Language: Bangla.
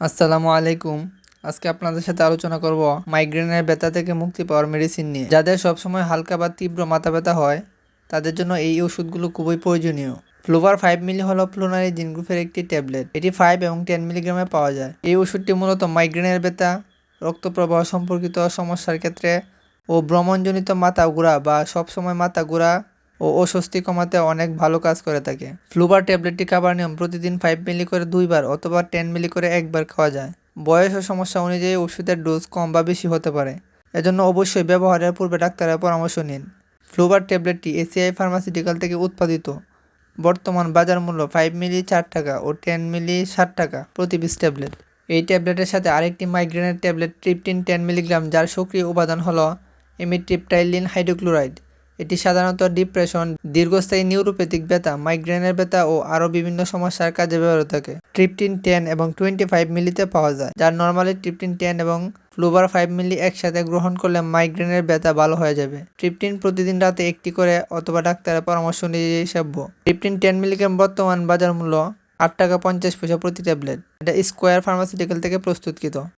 আসসালামু আলাইকুম। আজকে আপনাদের সাথে আলোচনা করব মাইগ্রেনের ব্যথা থেকে মুক্তি পাওয়ার মেডিসিন নিয়ে। যাদের সবসময় হালকা বা তীব্র মাথা ব্যথা হয়, তাদের জন্য এই ওষুধগুলো খুবই প্রয়োজনীয়। ফ্লোভার ফাইভ মিলি হলো ফ্লোনারি জিন গ্রুপের একটি ট্যাবলেট। এটি ফাইভ এবং টেন মিলিগ্রামে পাওয়া যায়। এই ওষুধটি মূলত মাইগ্রেনের ব্যথা রক্ত প্রবাহ সম্পর্কিত সমস্যার ক্ষেত্রে ও ভ্রমণজনিত মাথা ঘোরা বা সবসময় মাথা ঘোরা ও অস্বস্তি কমাতে অনেক ভালো কাজ করে থাকে। ফ্লুবার ট্যাবলেটটি খাবার নিয়ম, প্রতিদিন ফাইভ মিলি করে দুইবার অথবা টেন মিলি করে একবার খাওয়া যায়। বয়স ও সমস্যা অনুযায়ী ওষুধের ডোজ কম বা বেশি হতে পারে। এজন্য অবশ্যই ব্যবহারের পূর্বে ডাক্তারের পরামর্শ নিন। ফ্লুবার ট্যাবলেটটি এসিআই ফার্মাসিউটিক্যাল থেকে উৎপাদিত। বর্তমান বাজার মূল্য ফাইভ মিলি চার টাকা ও টেন মিলি ষাট টাকা প্রতি পিস ট্যাবলেট এই ট্যাবলেটের সাথে আরেকটি মাইগ্রেনের ট্যাবলেট ট্রিপটিন টেন মিলিগ্রাম যার সক্রিয় উপাদান হলো এমিট্রিপটাইলিন হাইড্রোক্লোরাইড এটি সাধারণত ডিপ্রেশন, দীর্ঘস্থায়ী নিউরোপ্যাথিক ব্যথা, মাইগ্রেনের ব্যথা ও আরও বিভিন্ন সমস্যার কাজে ব্যবহৃত থাকে। ট্রিপটিন টেন এবং টোয়েন্টি ফাইভ মিলিতে পাওয়া যায়, যার নর্মালি ট্রিপটিন টেন এবং ফ্লুবার ফাইভ মিলি একসাথে গ্রহণ করলে মাইগ্রেনের ব্যথা ভালো হয়ে যাবে। ট্রিপটিন প্রতিদিন রাতে একটি করে অথবা ডাক্তারের পরামর্শ অনুযায়ী সেব্য ট্রিপটিন টেন মিলিগ্রাম বর্তমান বাজার মূল্য আট টাকা পঞ্চাশ পয়সা প্রতি ট্যাবলেট। এটা স্কোয়ার ফার্মাসিউটিক্যাল থেকে প্রস্তুতকৃত।